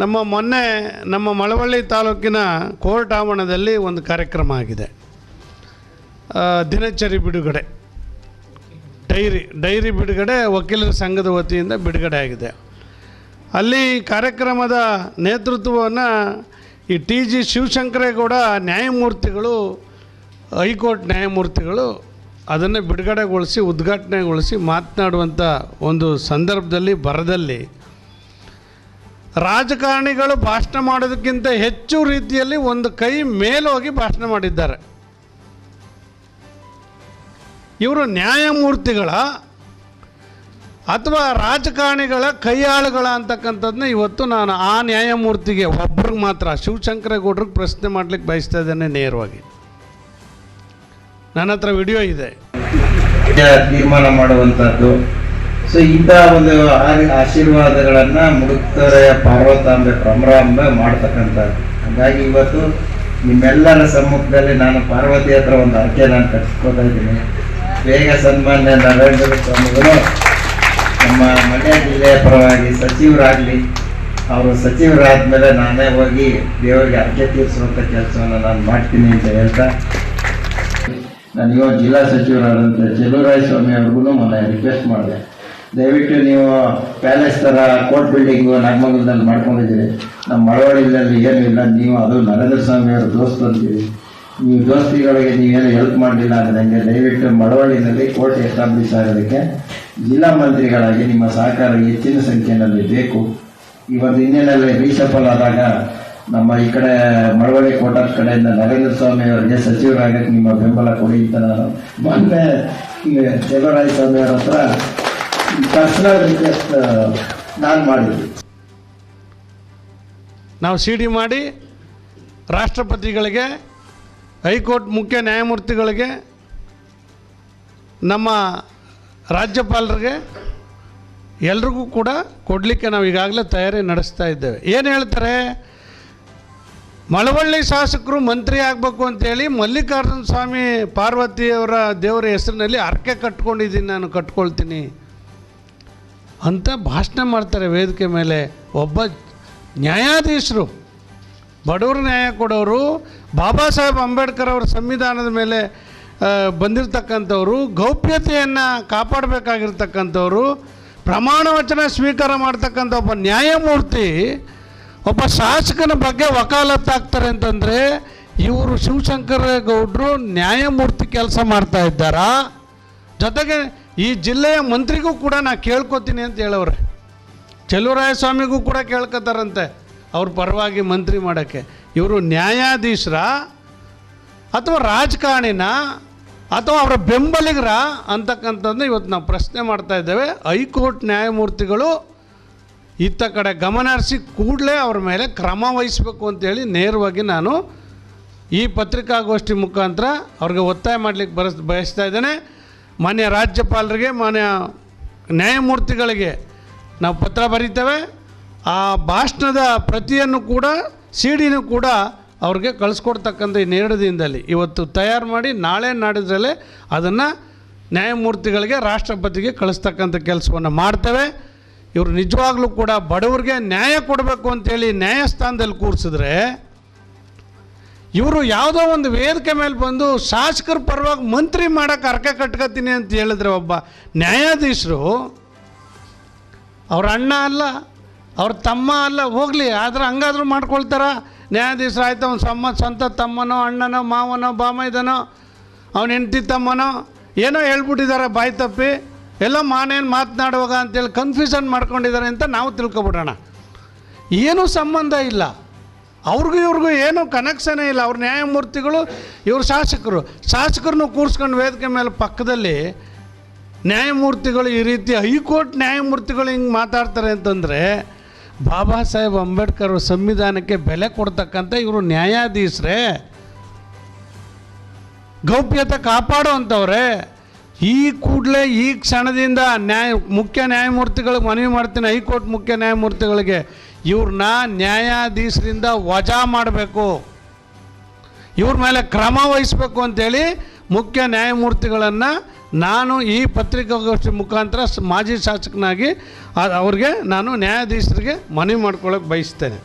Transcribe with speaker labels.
Speaker 1: ನಮ್ಮ ಮೊನ್ನೆ ನಮ್ಮ ಮಳವಳ್ಳಿ ತಾಲೂಕಿನ ಕೋರ್ಟ್ ಆವರಣದಲ್ಲಿ ಒಂದು ಕಾರ್ಯಕ್ರಮ ಆಗಿದೆ. ದಿನಚರಿ ಬಿಡುಗಡೆ. ಡೈರಿ ಡೈರಿ ಬಿಡುಗಡೆ, ವಕೀಲರ ಸಂಘದ ವತಿಯಿಂದ ಬಿಡುಗಡೆ ಆಗಿದೆ. ಅಲ್ಲಿ ಕಾರ್ಯಕ್ರಮದ ನೇತೃತ್ವವನ್ನು ಈ ಟಿ ಜಿ ಶಿವಶಂಕರೇಗೌಡ ನ್ಯಾಯಮೂರ್ತಿಗಳು, ಹೈಕೋರ್ಟ್ ನ್ಯಾಯಮೂರ್ತಿಗಳು ಅದನ್ನು ಬಿಡುಗಡೆಗೊಳಿಸಿ, ಉದ್ಘಾಟನೆಗೊಳಿಸಿ ಮಾತನಾಡುವಂಥ ಒಂದು ಸಂದರ್ಭದಲ್ಲಿ, ಬರದಲ್ಲಿ ರಾಜಕಾರಣಿಗಳು ಭಾಷಣ ಮಾಡೋದಕ್ಕಿಂತ ಹೆಚ್ಚು ರೀತಿಯಲ್ಲಿ ಒಂದು ಕೈ ಮೇಲೋಗಿ ಭಾಷಣ ಮಾಡಿದ್ದಾರೆ. ಇವರು ನ್ಯಾಯಮೂರ್ತಿಗಳ ಅಥವಾ ರಾಜಕಾರಣಿಗಳ ಕೈಯಾಳುಗಳ ಅಂತಕ್ಕಂಥದ್ದನ್ನ ಇವತ್ತು ನಾನು ಆ ನ್ಯಾಯಮೂರ್ತಿಗೆ ಒಬ್ರಿಗೆ ಮಾತ್ರ, ಶಿವಶಂಕರೇಗೌಡ್ರಿಗೆ ಪ್ರಶ್ನೆ ಮಾಡ್ಲಿಕ್ಕೆ ಬಯಸ್ತಾ ಇದ್ದೇನೆ ನೇರವಾಗಿ. ನನ್ನ ಹತ್ರ ವಿಡಿಯೋ ಇದೆ.
Speaker 2: ತೀರ್ಮಾನ ಮಾಡುವಂತದ್ದು ಸೊ ಇಂಥ ಒಂದು ಆಶೀರ್ವಾದಗಳನ್ನು ಮುಡುಕ್ತಾರೆ ಪಾರ್ವತಾಂಬೆ ಭ್ರಮರಾಂಬೆ ಮಾಡ್ತಕ್ಕಂಥ. ಹಾಗಾಗಿ ಇವತ್ತು ನಿಮ್ಮೆಲ್ಲರ ಸಮ್ಮುಖದಲ್ಲಿ ನಾನು ಪಾರ್ವತಿ ಹತ್ರ ಒಂದು ಅರ್ಕೆ ನಾನು ಕಟ್ಸ್ಕೊತಾ ಇದ್ದೀನಿ. ಬೇಗ ಸನ್ಮಾನ್ಯ ನರೇಂದ್ರ ಸ್ವಾಮಿಗಳು, ನಮ್ಮ ಮಂಡ್ಯ ಜಿಲ್ಲೆಯ ಪರವಾಗಿ ಸಚಿವರಾಗಲಿ. ಅವರು ಸಚಿವರಾದ್ಮೇಲೆ ನಾನೇ ಹೋಗಿ ದೇವರಿಗೆ ಅರ್ಕೆ ತೀರಿಸುವಂಥ ಕೆಲಸವನ್ನು ನಾನು ಮಾಡ್ತೀನಿ ಅಂತ ಹೇಳ್ತಾ. ನಾನು ಇವಾಗ ಜಿಲ್ಲಾ ಸಚಿವರಾದಂಥ ಚೆಲುವರಾಯ ಸ್ವಾಮಿ ಅವ್ರಿಗೂ ಮೊನ್ನೆ ರಿಕ್ವೆಸ್ಟ್ ಮಾಡಿದೆ. ದಯವಿಟ್ಟು ನೀವು ಪ್ಯಾಲೇಸ್ ಥರ ಕೋರ್ಟ್ ಬಿಲ್ಡಿಂಗು ನಾಗಮಂಗಲದಲ್ಲಿ ಮಾಡ್ಕೊಂಡಿದ್ದೀರಿ. ನಮ್ಮ ಮಳವಳ್ಳಿಯಲ್ಲಿ ಏನೂ ಇಲ್ಲ. ನೀವು ಅದು ನರೇಂದ್ರ ಸ್ವಾಮಿ ಅವರು ದೋಸ್ತ್ ಅಂತೀರಿ. ನೀವು ದೋಸ್ತಿಗಳಿಗೆ ನೀವೇನು ಹೆಲ್ಪ್ ಮಾಡಲಿಲ್ಲ ಅಂದರೆ ದಯವಿಟ್ಟು ಮಳವಳ್ಳಿನಲ್ಲಿ ಕೋರ್ಟ್ ಎಸ್ಟಾಬ್ಲಿಷ್ ಆಗೋದಕ್ಕೆ ಜಿಲ್ಲಾ ಮಂತ್ರಿಗಳಾಗಿ ನಿಮ್ಮ ಸಹಕಾರ ಹೆಚ್ಚಿನ ಸಂಖ್ಯೆಯಲ್ಲಿ ಬೇಕು. ಇವತ್ತು ಹಿನ್ನೆಲೆಯಲ್ಲಿ ರೀಸಫಲ್ ಆದಾಗ ನಮ್ಮ ಈ ಕಡೆ ಮಳವಳ್ಳಿ ಕೋಟದ ಕಡೆಯಿಂದ ನರೇಂದ್ರ ಸ್ವಾಮಿ ಅವರಿಗೆ ಸಚಿವರಾಗಕ್ಕೆ ನಿಮ್ಮ ಬೆಂಬಲ ಕೊಡಿ ಅಂತ ನಾನು ಮೊನ್ನೆ ಚೆಲುವರಾಯ ಸ್ವಾಮಿ ಅವರ ಹತ್ರ ರಿಕ್ವೆಸ್ಟ್ ನಾನು ಮಾಡಿದ್ದೆ
Speaker 1: ನಾವು ಸಿ ಡಿ ಮಾಡಿ ರಾಷ್ಟ್ರಪತಿಗಳಿಗೆ, ಹೈಕೋರ್ಟ್ ಮುಖ್ಯ ನ್ಯಾಯಮೂರ್ತಿಗಳಿಗೆ, ನಮ್ಮ ರಾಜ್ಯಪಾಲರಿಗೆ ಎಲ್ರಿಗೂ ಕೂಡ ಕೊಡಲಿಕ್ಕೆ ನಾವು ಈಗಾಗಲೇ ತಯಾರಿ ನಡೆಸ್ತಾ ಇದ್ದೇವೆ. ಏನು ಹೇಳ್ತಾರೆ? ಮಳವಳ್ಳಿ ಶಾಸಕರು ಮಂತ್ರಿ ಆಗಬೇಕು ಅಂತೇಳಿ ಮಲ್ಲಿಕಾರ್ಜುನ ಸ್ವಾಮಿ ಪಾರ್ವತಿಯವರ ದೇವರ ಹೆಸರಿನಲ್ಲಿ ಅರ್ಕೆ ಕಟ್ಕೊಂಡಿದ್ದೀನಿ, ನಾನು ಕಟ್ಕೊಳ್ತೀನಿ. ಅಂತ ಭಾಷಣ ಮಾಡ್ತಾರೆ ವೇದಿಕೆ ಮೇಲೆ ಒಬ್ಬ ನ್ಯಾಯಾಧೀಶರು. ಬಡವರು ನ್ಯಾಯ ಕೊಡೋರು, ಬಾಬಾ ಸಾಹೇಬ್ ಅಂಬೇಡ್ಕರ್ ಅವರ ಸಂವಿಧಾನದ ಮೇಲೆ ಬಂದಿರತಕ್ಕಂಥವ್ರು, ಗೌಪ್ಯತೆಯನ್ನು ಕಾಪಾಡಬೇಕಾಗಿರ್ತಕ್ಕಂಥವ್ರು, ಪ್ರಮಾಣ ವಚನ ಸ್ವೀಕಾರ ಮಾಡ್ತಕ್ಕಂಥ ಒಬ್ಬ ನ್ಯಾಯಮೂರ್ತಿ, ಒಬ್ಬ ಶಾಸಕನ ಬಗ್ಗೆ ವಕಾಲತ್ತಾಗ್ತಾರೆ ಅಂತಂದರೆ, ಇವರು ಶಿವಶಂಕರ ಗೌಡರು ನ್ಯಾಯಮೂರ್ತಿ ಕೆಲಸ ಮಾಡ್ತಾ ಇದ್ದಾರಾ? ಜೊತೆಗೆ ಈ ಜಿಲ್ಲೆಯ ಮಂತ್ರಿಗೂ ಕೂಡ ನಾ ಕೇಳ್ಕೊತೀನಿ ಅಂತ ಹೇಳವ್ರೆ. ಚಲುವರಾಯಸ್ವಾಮಿಗೂ ಕೂಡ ಕೇಳ್ಕೊತಾರಂತೆ. ಅವ್ರ ಪರವಾಗಿ ಮಂತ್ರಿ ಮಾಡೋಕ್ಕೆ. ಇವರು ನ್ಯಾಯಾಧೀಶರ ಅಥವಾ ರಾಜಕಾರಣಿನ ಅಥವಾ ಅವರ ಬೆಂಬಲಿಗರ ಅಂತಕ್ಕಂಥದ್ದು ಇವತ್ತು ನಾವು ಪ್ರಶ್ನೆ ಮಾಡ್ತಾ ಇದ್ದೇವೆ. ಹೈಕೋರ್ಟ್ ನ್ಯಾಯಮೂರ್ತಿಗಳು ಇತ್ತ ಕಡೆ ಗಮನ ಹರಿಸಿ ಕೂಡಲೇ ಅವ್ರ ಮೇಲೆ ಕ್ರಮ ವಹಿಸಬೇಕು ಅಂತೇಳಿ ನೇರವಾಗಿ ನಾನು ಈ ಪತ್ರಿಕಾಗೋಷ್ಠಿ ಮುಖಾಂತರ ಅವ್ರಿಗೆ ಒತ್ತಾಯ ಮಾಡಲಿಕ್ಕೆ ಬರಸ್ ಬಯಸ್ತಾ ಇದ್ದೇನೆ. ಮಾನ್ಯ ರಾಜ್ಯಪಾಲರಿಗೆ, ಮಾನ್ಯ ನ್ಯಾಯಮೂರ್ತಿಗಳಿಗೆ ನಾವು ಪತ್ರ ಬರೀತೇವೆ. ಆ ಭಾಷಣದ ಪ್ರತಿಯನ್ನು ಕೂಡ ಸಿ ಡಿನೂ ಕೂಡ ಅವ್ರಿಗೆ ಕಳಿಸ್ಕೊಡ್ತಕ್ಕಂಥ ಇನ್ನೆರಡು ದಿನದಲ್ಲಿ. ಇವತ್ತು ತಯಾರು ಮಾಡಿ ನಾಳೆ ನಾಡಿದ್ರಲ್ಲೇ ಅದನ್ನು ನ್ಯಾಯಮೂರ್ತಿಗಳಿಗೆ, ರಾಷ್ಟ್ರಪತಿಗೆ ಕಳಿಸ್ತಕ್ಕಂಥ ಕೆಲಸವನ್ನು ಮಾಡ್ತೇವೆ. ಇವರು ನಿಜವಾಗ್ಲೂ ಕೂಡ ಬಡವರಿಗೆ ನ್ಯಾಯ ಕೊಡಬೇಕು ಅಂತೇಳಿ ನ್ಯಾಯಸ್ಥಾನದಲ್ಲಿ ಕೂರಿಸಿದ್ರೆ ಇವರು ಯಾವುದೋ ಒಂದು ವೇದಿಕೆ ಮೇಲೆ ಬಂದು ಶಾಸಕರ ಪರವಾಗಿ ಮಂತ್ರಿ ಮಾಡೋಕೆ ಅರ್ಕ ಕಟ್ಕೋತೀನಿ ಅಂತ ಹೇಳಿದ್ರೆ ಒಬ್ಬ ನ್ಯಾಯಾಧೀಶರು, ಅವ್ರ ಅಣ್ಣ ಅಲ್ಲ, ಅವ್ರ ತಮ್ಮ ಅಲ್ಲ, ಹೋಗಲಿ, ಆದರೆ ಹಂಗಾದ್ರೂ ಮಾಡ್ಕೊಳ್ತಾರ? ನ್ಯಾಯಾಧೀಶರು ಆಯ್ತು, ಅವ್ನ ಸಮ್ಮ ಸ್ವಂತ ತಮ್ಮನೋ, ಅಣ್ಣನೋ, ಮಾವನೋ, ಬಾಮೈದನೋ, ಅವನ ಹೆಂಡತಿ ತಮ್ಮನೋ, ಏನೋ ಹೇಳ್ಬಿಟ್ಟಿದ್ದಾರೆ ಬಾಯಿ ತಪ್ಪಿ, ಎಲ್ಲ ಮಾನೇನು ಮಾತನಾಡುವಾಗ ಅಂತೇಳಿ ಕನ್ಫ್ಯೂಷನ್ ಮಾಡ್ಕೊಂಡಿದ್ದಾರೆ ಅಂತ ನಾವು ತಿಳ್ಕೊಬಿಡೋಣ. ಏನೂ ಸಂಬಂಧ ಇಲ್ಲ. ಅವ್ರಿಗೂ ಇವ್ರಿಗೂ ಏನೂ ಕನೆಕ್ಷನೇ ಇಲ್ಲ. ಅವ್ರ ನ್ಯಾಯಮೂರ್ತಿಗಳು, ಇವ್ರ ಶಾಸಕರು. ಶಾಸಕರನ್ನು ಕೂರಿಸ್ಕೊಂಡು ವೇದಿಕೆ ಮೇಲೆ ಪಕ್ಕದಲ್ಲಿ ನ್ಯಾಯಮೂರ್ತಿಗಳು ಈ ರೀತಿ ಹೈಕೋರ್ಟ್ ನ್ಯಾಯಮೂರ್ತಿಗಳು ಹಿಂಗೆ ಮಾತಾಡ್ತಾರೆ ಅಂತಂದರೆ ಬಾಬಾ ಸಾಹೇಬ್ ಅಂಬೇಡ್ಕರ್ ಸಂವಿಧಾನಕ್ಕೆ ಬೆಲೆ ಕೊಡ್ತಕ್ಕಂಥ ಇವರು ನ್ಯಾಯಾಧೀಶರೇ. ಗೌಪ್ಯತೆ ಕಾಪಾಡುವಂಥವ್ರೆ. ಈ ಕೂಡಲೇ ಈ ಕ್ಷಣದಿಂದ ನ್ಯಾಯ ಮುಖ್ಯ ನ್ಯಾಯಮೂರ್ತಿಗಳಿಗೆ ಮನವಿ ಮಾಡ್ತೀನಿ, ಹೈಕೋರ್ಟ್ ಮುಖ್ಯ ನ್ಯಾಯಮೂರ್ತಿಗಳಿಗೆ. ಇವ್ರನ್ನ ನ್ಯಾಯಾಧೀಶರಿಂದ ವಜಾ ಮಾಡಬೇಕು. ಇವ್ರ ಮೇಲೆ ಕ್ರಮ ವಹಿಸಬೇಕು ಅಂತೇಳಿ ಮುಖ್ಯ ನ್ಯಾಯಮೂರ್ತಿಗಳನ್ನು ನಾನು ಈ ಪತ್ರಿಕಾಗೋಷ್ಠಿ ಮುಖಾಂತರ ಮಾಜಿ ಶಾಸಕನಾಗಿ ಅವ್ರಿಗೆ ನಾನು ನ್ಯಾಯಾಧೀಶರಿಗೆ ಮನವಿ ಮಾಡ್ಕೊಳ್ಳೋಕೆ ಬಯಸ್ತೇನೆ.